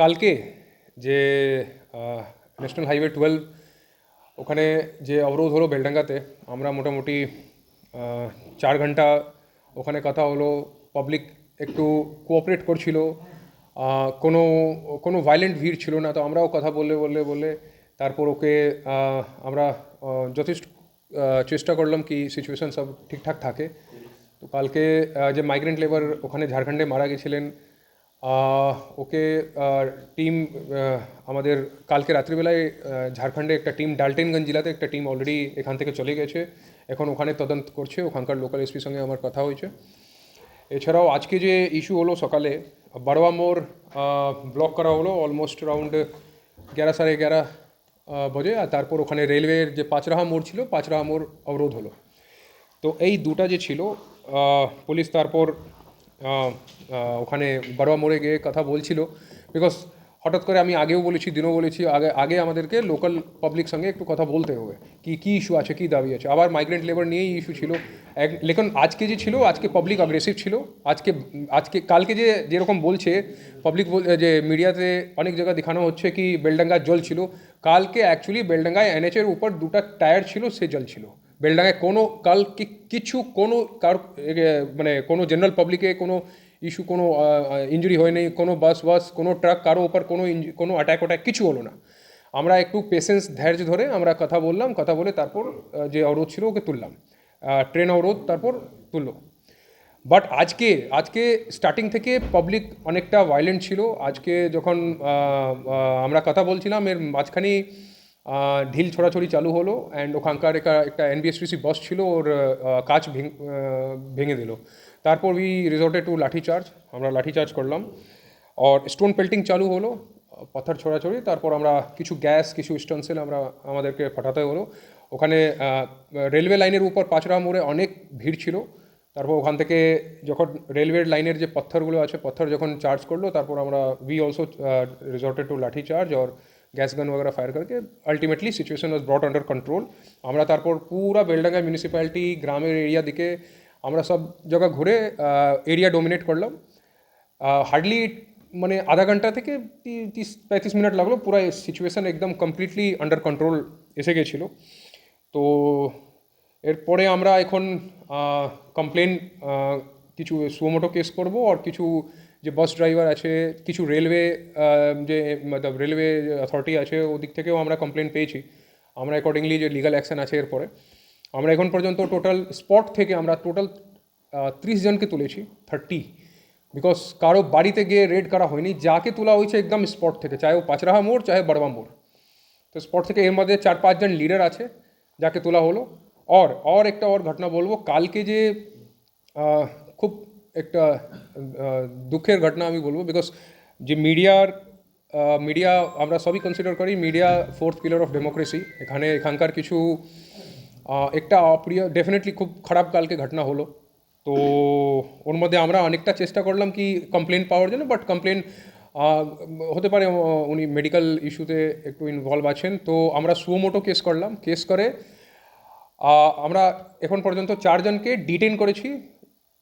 কালকে যে national highway twelve ওখানে যে অবরোধ হলো বেলডাঙ্গাতে, আমরা মোটামুটি চার ঘণ্টা ওখানে কথা হলো পাবলিক একটু কোঅপারেট করছিল কোনো কোনো ভায়োলেন্ট ভিড় ছিল না, তো আমরাও কথা বললে বললে বললে, তারপর ওকে আমরা যথেষ্ট চেষ্টা করলাম কি সিচুয়েশন সব ঠিকঠাক থাকে। তো কালকে যে মাইগ্রেন্ট লেবার ওখানে ঝাড়খণ্ডে মারা গেছিলেন ওকে টিম আমাদের কালকে রাত্রিবেলায় ঝাড়খণ্ডে একটা টিম ডালটেনগঞ্জ জেলাতে একটা টিম অলরেডি এখান থেকে চলে গেছে। এখন ওখানে তদন্ত করছে, ওখানকার লোকাল এসপির সঙ্গে আমার কথা হয়েছে। এছাড়াও আজকে যে ইস্যু হলো সকালে, বারোয়া মোড় ব্লক করা হলো অলমোস্ট রাউন্ড গ্যারা সাড়ে এগারো বজে, আর তারপর ওখানে রেলওয়ের যে পাঁচরাহা মোড় ছিল, পাঁচরাহা মোড় অবরোধ হলো। তো এই দুটা যে ছিল পুলিশ তারপর ওখানে বারোয়া মোড়ে গিয়ে কথা বলছিল। বিকজ হঠাৎ করে আমি আগেও বলেছি, দিনও বলেছি, আগে আগে আমাদেরকে লোকাল পাবলিক সঙ্গে একটু কথা বলতে হবে। কি, কী ইস্যু আছে, কী দাবি আছে? আবার মাইগ্রেন্ট লেবার নিয়েই ইস্যু ছিল। এক লেকিন আজকে যে ছিল, আজকে পাবলিক অ্যাগ্রেসিভ ছিল। আজকে আজকে, কালকে যে, যেরকম বলছে পাবলিক যে মিডিয়াতে অনেক জায়গায় দেখানো হচ্ছে কি বেলডাঙ্গা জল ছিল। কালকে অ্যাকচুয়ালি বেলডাঙ্গায় এনএচের উপর দুটা টায়ার ছিল, সে জল ছিল। বেলডাঙ্গায় কোনো কাল কিছু কোনো কার মানে কোনো জেনারেল পাবলিকে কোনো ইস্যু কোনো ইঞ্জুরি হয়নি কোনো বাস বাস কোনো ট্রাক কারও ওপর কোনো কোনো অ্যাটাক অ্যাটাক কিছু হলো না। আমরা একটু পেশেন্স ধৈর্য ধরে আমরা কথা বললাম কথা বলে তারপর যে অবরোধ ছিল ওকে তুললাম। ট্রেন অবরোধ তারপর তুললো। বাট আজকে আজকে স্টার্টিং থেকে পাবলিক অনেকটা ভায়োলেন্ট ছিল। আজকে যখন আমরা কথা বলছিলাম এর মাঝখানে আহ, ঢিল ছোড়াছড়ি চালু হলো অ্যান্ড ওখানকার একটা এনবিএসটিসি বস ছিল, ওর কাজ ভেঙ- দিল। তারপর we resorted to lathi charge আমরা লাঠি চার্জ করলাম। আর স্টোন পেল্টিং চালু হলো, পাথর ছোড়াছড়ি, তারপর আমরা কিছু গ্যাস কিছু স্টনসেল আমরা আমাদেরকে পাঠাতে হলো। ওখানে রেলওয়ে লাইনের উপর পাঁচরা মোড়ে অনেক ভিড় ছিল। তারপর ওখান থেকে যখন রেলওয়ের লাইনের যে পাথরগুলো আছে, পাথর যখন চার্জ করল, তারপর আমরা we also resorted to lathi charge और गैस गन वगैरह फायर करके ultimately situation was brought under control আমরা তারপর পুরা বেলডাঙ্গা মিউনিসিপ্যালিটি গ্রামের এরিয়া দিকে আমরা সব জায়গা ঘুরে এরিয়া ডোমিনেট করলাম হার্ডলি মানে আধা ঘন্টা থেকে তি- তিরিশ পঁয়ত্রিশ মিনিট লাগলো পুরো সিচুয়েশন একদম কমপ্লিটলি আন্ডার কন্ট্রোল এসে গেছিলো তো এরপরে আমরা এখন কমপ্লেন কিছু সুমোটো কেস করব আর কিছু যে বাস ড্রাইভার আছে কিছু রেলওয়ে যে মতলব রেলওয়ে অথরিটি আছে ওদিক থেকেও আমরা কমপ্লেন পেয়েছি আমরা অ্যাকর্ডিংলি যে লিগাল অ্যাকশন আছে এরপরে আমরা এখন পর্যন্ত টোটাল স্পট থেকে আমরা টোটাল ত্রিশ জনকে তুলেছি থার্টি বিকজ কারো বাড়িতে গিয়ে রেড করা হয়নি যাকে তোলা হয়েছে একদম স্পট থেকে চাহে ও পাঁচরাহা মোড় চাহে বড়বা মোড় তো স্পট থেকে এর মধ্যে চার পাঁচজন লিডার আছে যাকে তোলা হলো और और একটা और ঘটনা বলবো কালকে যে আহ, খুব একটা দুঃখের ঘটনা আমি বলব বিকজ যে মিডিয়ার মিডিয়া আমরা সবই কনসিডার করি, media fourth pillar of democracy এখানে এখানকার কিছু একটা অপ্রিয় ডেফিনেটলি খুব খারাপ কালকে ঘটনা হলো। তো ওর মধ্যে আমরা অনেকটা চেষ্টা করলাম কি কমপ্লেন পাওয়ার জন্য বাট কমপ্লেন হতে পারে উনি মেডিকেল ইস্যুতে একটু ইনভলভ আছেন। তো আমরা সুমোটো কেস করলাম। কেস করে আমরা এখন পর্যন্ত চারজনকে ডিটেন করেছি।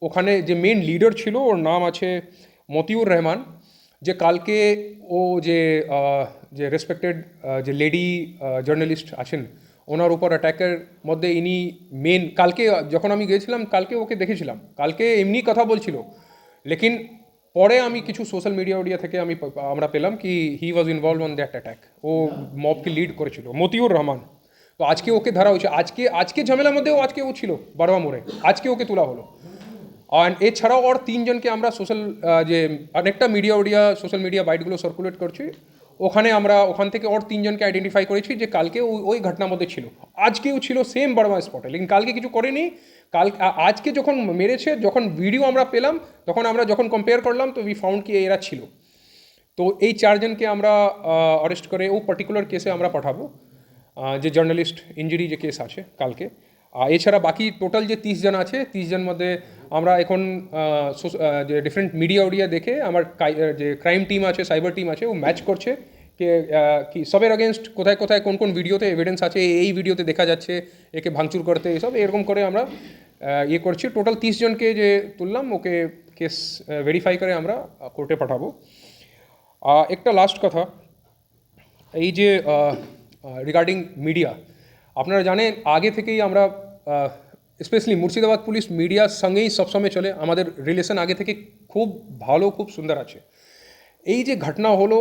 ওখানে যে মেন লিডার ছিল, ওর নাম আছে মতিউর রহমান। যে কালকে ও যে যে রেসপেক্টেড যে লেডি জার্নালিস্ট আছেন, ওনার উপর অ্যাট্যাকের মধ্যে ইনি মেন কালকে যখন আমি গিয়েছিলাম, কালকে ওকে দেখেছিলাম। কালকে এমনি কথা বলছিল। লেকিন পরে আমি কিছু সোশ্যাল মিডিয়া ওডিয়া থেকে আমি আমরা পেলাম কি he was involve on that attack ও মবকে লিড করেছিল, মতিউর রহমান। তো আজকে ওকে ধরা হয়েছে। আজকে আজকে ঝামেলার মধ্যেও আজকে ও ছিল, বারোয়া মোড়ে। আজকে ওকে তোলা হলো। এছাড়াও আর তিনজনকে আমরা সোশ্যাল যে অনেকটা মিডিয়া ওডিয়া সোশ্যাল মিডিয়া বাইটগুলো সার্কুলেট করছি। ওখানে আমরা, ওখান থেকে ওর তিনজনকে আইডেন্টিফাই করেছি যে কালকে ওই ওই ঘটনার মধ্যে ছিল। আজকেও ছিল সেম বড়মা স্পটে লেকিন কালকে কিছু করেনি। কাল আজকে যখন মেরেছে, যখন ভিডিও আমরা পেলাম, তখন আমরা যখন কম্পেয়ার করলাম, তো উই ফাউন্ড কি এরা ছিল। তো এই চারজনকে আমরা অরেস্ট করে ও পার্টিকুলার কেসে আমরা পাঠাবো। যে জার্নালিস্ট ইঞ্জুরি যে কেস আছে কালকে। এছাড়া বাকি টোটাল যে তিরিশ জন আছে, তিরিশ জন মধ্যে আমরা এখন যে ডিফারেন্ট মিডিয়া ওডিয়া দেখে আমার যে ক্রাইম টিম আছে সাইবার টিম আছে, ও ম্যাচ করছে। কে কি সবের অগেনস্ট কোথায় কোথায় কোন কোন ভিডিওতে এভিডেন্স আছে এই ভিডিওতে দেখা যাচ্ছে, একে ভাঙচুর করতে, এসব এরকম করে আমরা ইয়ে করছি। টোটাল তিরিশ জনকে যে তুললাম, ওকে কেস ভেরিফাই করে আমরা কোর্টে পাঠাবো। একটা লাস্ট কথা, এই যে রিগার্ডিং মিডিয়া আপনারা জানেন, আগে থেকেই আমরা স্পেশালি মুর্শিদাবাদ পুলিশ মিডিয়ার সঙ্গেই সবসময় চলে। আমাদের রিলেশন আগে থেকে খুব ভালো, খুব সুন্দর আছে। এই যে ঘটনা হলো,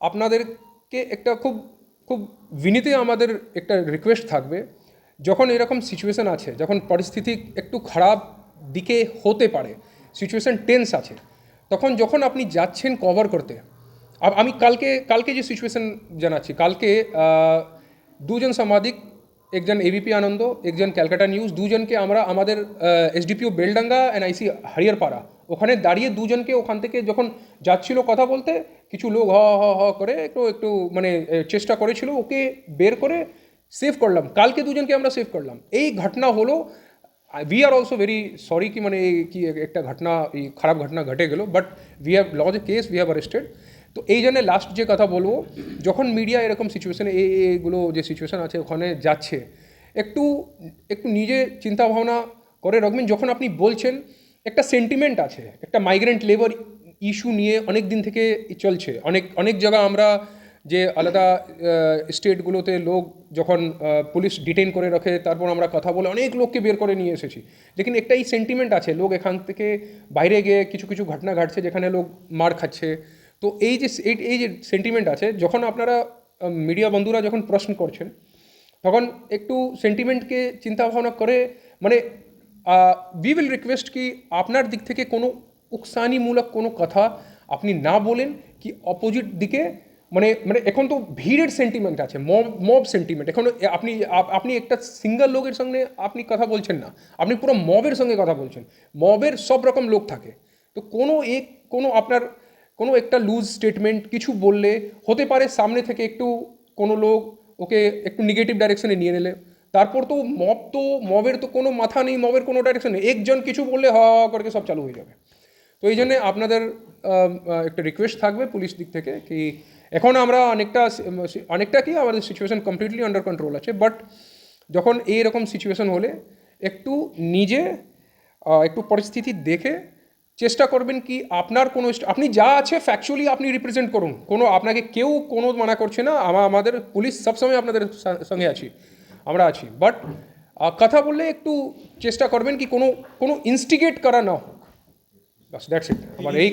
আপনাদেরকে একটা খুব খুব বিনীতে আমাদের একটা রিকোয়েস্ট থাকবে। যখন এরকম সিচুয়েশন আছে, যখন পরিস্থিতি একটু খারাপ দিকে হতে পারে সিচুয়েশন টেন্স আছে, তখন যখন আপনি যাচ্ছেন কভার করতে আমি কালকে কালকে যে সিচুয়েশন জানাচ্ছি, কালকে দুজন সাংবাদিক একজন এবিপি আনন্দ, একজন ক্যালকাটা নিউজ, দুজনকে আমরা আমাদের SDPO Beldanga and IC Hariharpara ওখানে দাঁড়িয়ে দুজনকে ওখান থেকে যখন যাচ্ছিল কথা বলতে, কিছু লোক হ হ হ করে একটু একটু মানে চেষ্টা করেছিল, ওকে বের করে সেভ করলাম। কালকে দুজনকে আমরা সেভ করলাম। এই ঘটনা হলো we are also very sorry কি মানে কি একটা ঘটনা খারাপ ঘটনা ঘটে গেল but we have lodge a case we have arrested তো এই জন্য লাস্ট যে কথা বলব, যখন মিডিয়া এরকম সিচুয়েশানে এই এইগুলো যে সিচুয়েশন আছে, ওখানে যাচ্ছে, একটু একটু নিজে চিন্তা ভাবনা করে রাখবেন। যখন আপনি বলছেন, একটা সেন্টিমেন্ট আছে, একটা মাইগ্রেন্ট লেবার ইস্যু নিয়ে অনেক দিন থেকে চলছে। অনেক অনেক জায়গা আমরা যে আলাদা স্টেটগুলোতে লোক যখন পুলিশ ডিটেইন করে রাখে, তারপর আমরা কথা বলে অনেক লোককে বের করে নিয়ে এসেছি। লেকিন একটা এই সেন্টিমেন্ট আছে, লোক এখান থেকে বাইরে গিয়ে কিছু কিছু ঘটনা ঘটছে, যেখানে লোক মার খাচ্ছে তো এই যে এই- যে সেন্টিমেন্ট আছে, যখন আপনারা মিডিয়া বন্ধুরা যখন প্রশ্ন করছেন, তখন একটু সেন্টিমেন্টকে চিন্তা ভাবনা করে মানে উই উইল রিকোয়েস্ট কি আপনার দিক থেকে কোনো উকসানিমূলক কোনো কথা আপনি না বলেন, কি অপোজিট দিকে মানে মানে এখন তো ভিড়ের সেন্টিমেন্ট আছে মব মব সেন্টিমেন্ট এখন আপনি আপনি একটা সিঙ্গেল লোকের সঙ্গে আপনি কথা বলছেন না, আপনি পুরো মবের সঙ্গে কথা বলছেন মবের সব রকম লোক থাকে। তো কোনো এক, কোনো আপনার কোনো একটা লুজ স্টেটমেন্ট কিছু বললে হতে পারে সামনে থেকে একটু কোনো লোক ওকে একটু নেগেটিভ ডাইরেকশনে নিয়ে নিলে। তারপর তো মব তো মবের তো কোনো মাথা নেই মবের কোনো ডাইরেকশন নেই। একজন কিছু বললে হ হ করে সব চালু হয়ে যাবে। তো এই জন্যে আপনাদের একটা রিকোয়েস্ট থাকবে পুলিশ দিক থেকে কি এখন আমরা অনেকটা অনেকটা কি আমাদের সিচুয়েশন কমপ্লিটলি আন্ডার কন্ট্রোল আছে। বাট যখন এইরকম সিচুয়েশন হলে একটু নিজে একটু পরিস্থিতি দেখে চেষ্টা করবেন কি আপনার কোনো আপনি যা আছে ফ্যাকচুয়ালি আপনি রিপ্রেজেন্ট করুন। কোনো আপনাকে কেউ কোনো মানা করছে না। আমা আমাদের পুলিশ সবসময় আপনাদের সঙ্গে আছি। আমরা আছি। বাট কথা বললে একটু চেষ্টা করবেন কি কোনো কোনো ইনস্টিগেট করা না হোক। বাস দ্যাটস ইট আমার এই